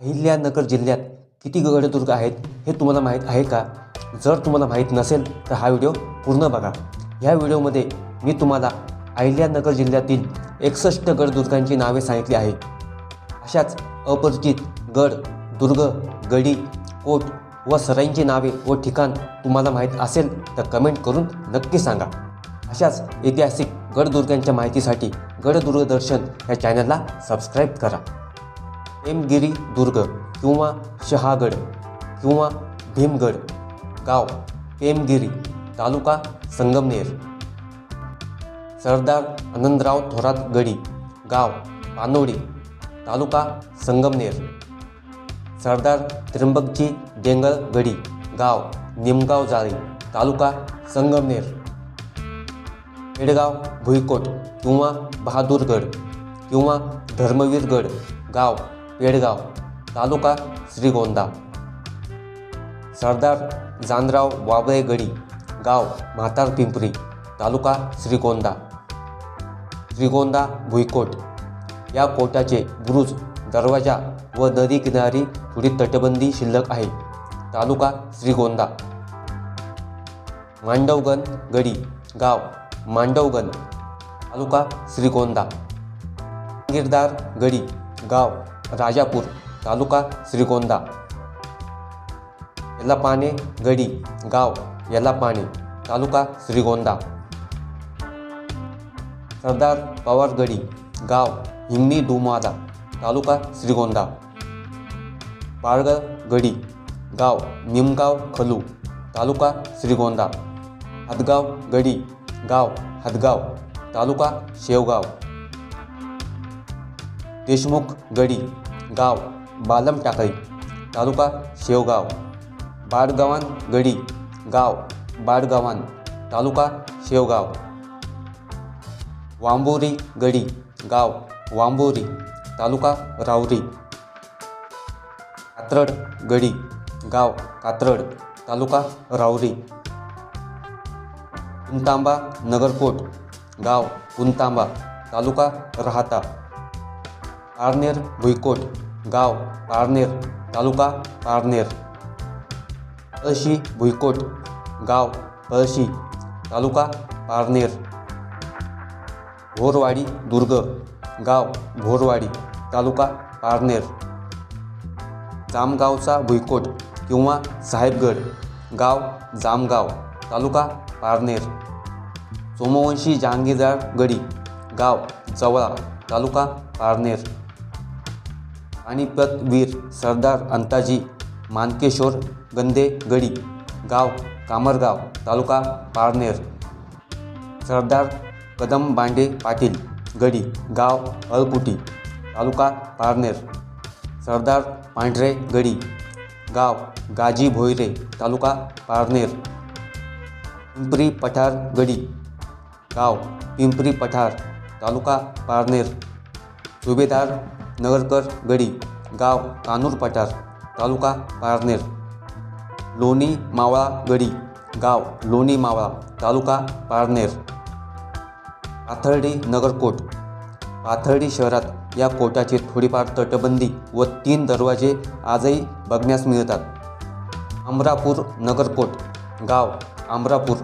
अहिल्यानगर जिल्ह्यात किती गडदुर्ग आहेत हे तुम्हाला माहीत आहे का? जर तुम्हाला माहीत नसेल तर हा व्हिडिओ पूर्ण बघा. ह्या व्हिडिओमध्ये मी तुम्हाला अहिल्यानगर जिल्ह्यातील एकसष्ट गडदुर्गांची नावे सांगितली आहे. अशाच अपरिचित गड दुर्ग गडी कोट व सराईंची नावे व ठिकाण तुम्हाला माहीत असेल तर कमेंट करून नक्की सांगा. अशाच ऐतिहासिक गडदुर्गांच्या माहितीसाठी गडदुर्ग दर्शन या चॅनलला सबस्क्राईब करा. हेमगिरी दुर्ग किंवा शहागड किंवा भीमगड गाव पेमगिरी तालुका संगमनेर. सरदार आनंदराव थोरात गडी गाव पानोडी तालुका संगमनेर. सरदार त्र्यंबकजी डेंगळ गडी गाव निमगाव जाळी तालुका संगमनेर. खेडगाव भुईकोट किंवा बहादूरगड किंवा धर्मवीरगड गाव पेडगाव तालुका श्रीगोंदा. सरदार जानराव वाबळे गडी गाव म्हातार पिंपरी तालुका श्रीगोंदा. श्रीगोंदा भुईकोट. या कोटाचे बुरुज दरवाजा व नदी किनारी थोडी तटबंदी शिल्लक आहे. तालुका श्रीगोंदा. मांडवगण गडी गाव मांडवगण तालुका श्रीगोंदा. गिरदार गडी गाव राजापूर तालुका श्रीगोंदा. येलापाने गडी गाव यल्लापाने तालुका श्रीगोंदा. सरदार पवार गडी गाव हिंगणी डुमादा तालुका श्रीगोंदा. पाळगळ गडी गाव निमगाव खलू तालुका श्रीगोंदा. हदगाव गडी गाव हदगाव तालुका शेवगाव. देशमुख गडी गाव बालम टाकळी तालुका शेवगाव बाडगावान गडी गाव बाडगावान तालुका शेवगाव. वांबोरी गडी गाव वांबोरी तालुका रावरी. कात्रड गडी गाव कात्रड तालुका रावरी. कुंतांबा नगरकोट गाव कुंतांबा तालुका राहता. पारनेर भुईकोट गाव पारनेर तालुका पारनेर. पळशी भुईकोट गाव पळशी तालुका पारनेर. भोरवाडी दुर्ग गाव भोरवाडी तालुका पारनेर. जामगावचा भुईकोट किंवा साहेबगड गाव जामगाव तालुका पारनेर. सोमवंशी जहांगीरदार गडी गाव जवळा तालुका पारनेर. पानिपत सरदार अंताजी मानकेश्वर गंदे गडी गाव कामरगाव तालुका पारनेर. सरदार कदम बांडे पाटील गडी गाव अळकुटी तालुका पारनेर. सरदार पांढरे गडी गाव गाजी भोयरे तालुका पारनेर. पिंपरी पठार गडी गाव पिंपरी पठार तालुका पारनेर. सुभेदार नगरकर गडी गाव कानूर पठार तालुका पारनेर. लोणी मावळा गडी गाव लोणी मावळा तालुका पारनेर. पाथर्डी नगरकोट. पाथर्डी शहरात या कोटाची थोडीफार तटबंदी व तीन दरवाजे आजही बघण्यास मिळतात. अमरापूर नगरकोट गाव आमरापूर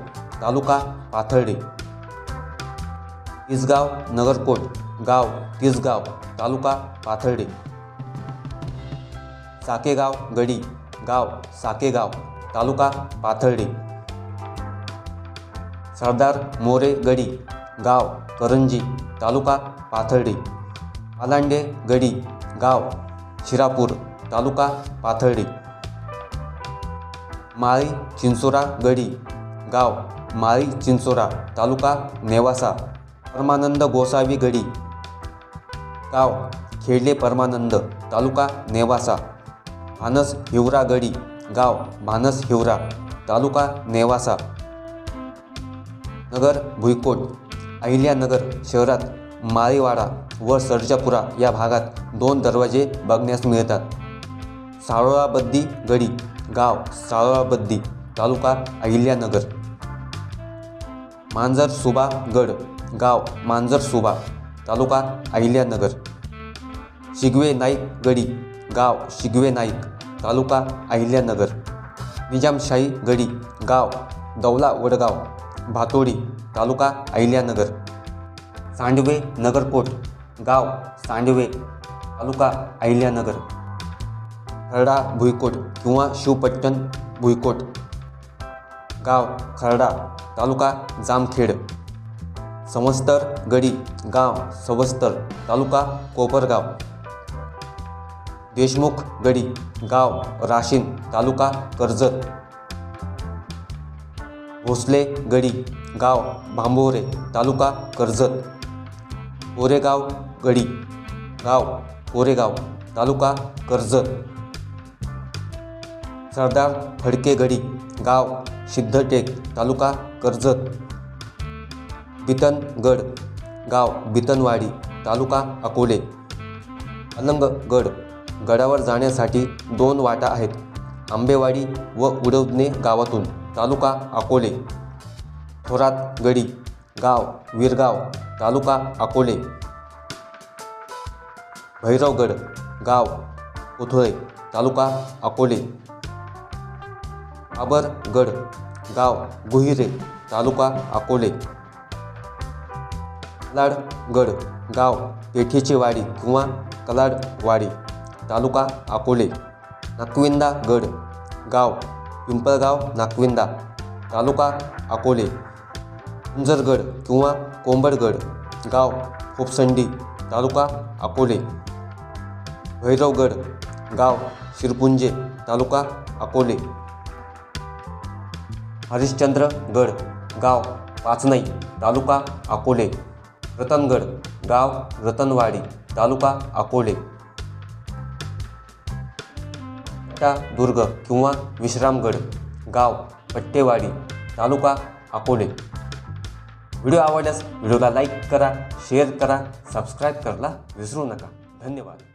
तालुका पाथर्डी. तिसगाव नगरकोट गाव तिसगाव तालुका पाथर्डी. साकेगाव गडी गाव साकेगाव तालुका पाथर्डी. सरदार मोरे गडी गाव करंजी तालुका पाथर्डी. आलांडे गडी गाव शिरापूर तालुका पाथर्डी. माळी चिंचोरा गडी गाव माळी चिंचोरा तालुका नेवासा. परमानंद गोसावी गडी. गाव खेडले परमानंद तालुका नेवासा. भानस हिवरा गडी गाव भानस हिवरा तालुका नेवासा. नगर भुईकोट अहिल्यानगर शहरात माळीवाडा व सर्जापुरा या भागात दोन दरवाजे बघण्यास मिळतात. साळोळाबद्दी गडी गाव साळोळाबद्दी तालुका अहिल्यानगर. मांजर सुबा गड गाव मांजर सुबा तालुका अहिल्यानगर. शिगवे नाईक गडी गाव शिगवे नाईक तालुका अहिल्यानगर. निजामशाही गडी गाव दौला वडगाव भातोडी तालुका अहिल्यानगर. सांडवे नगरकोट गाव सांडवे तालुका अहिल्यानगर. खरडा भुईकोट किंवा शिवपट्टण भुईकोट. गाव खरडा तालुका जामखेड. समस्तर गडी गाव सवस्तर तालुका कोपरगाव. देशमुख गडी गाव राशीन तालुका कर्जत भोसले गडी गाव भांबोरे तालुका कर्जत कोरेगाव गडी गाव कोरेगाव तालुका कर्जत सरदार फडके गडी गाव सिद्धटेक तालुका कर्जत बितनगड गाव बितनवाडी तालुका अकोले. अलंगगड गडावर जाण्यासाठी दोन वाटा आहेत आंबेवाडी व उडवणे गावातून तालुका अकोले. थोरात गडी गाव विरगाव तालुका अकोले. भैरवगड गाव कोथळे तालुका अकोले. आबरगड गाव गुहिरे तालुका अकोले. कलाडगड गाव पेठीची वाडी किंवा कलाडवाडी तालुका अकोले नाकविंदा गड गाव पिंपळगाव नाकविंदा तालुका अकोले उंजरगड किंवा कोंबडगड गाव खोपसंडी तालुका अकोले भैरवगड गाव शिरपुंजे तालुका अकोले हरिश्चंद्रगड गाव पाचनई तालुका अकोले. रतनगड गाव रतनवाडी तालुका अकोले. दुर्ग किंवा विश्रामगड गाव पट्टेवाडी तालुका अकोले. व्हिडिओ आवडल्यास व्हिडिओला लाईक करा शेअर करा सबस्क्राईब करायला विसरू नका. धन्यवाद.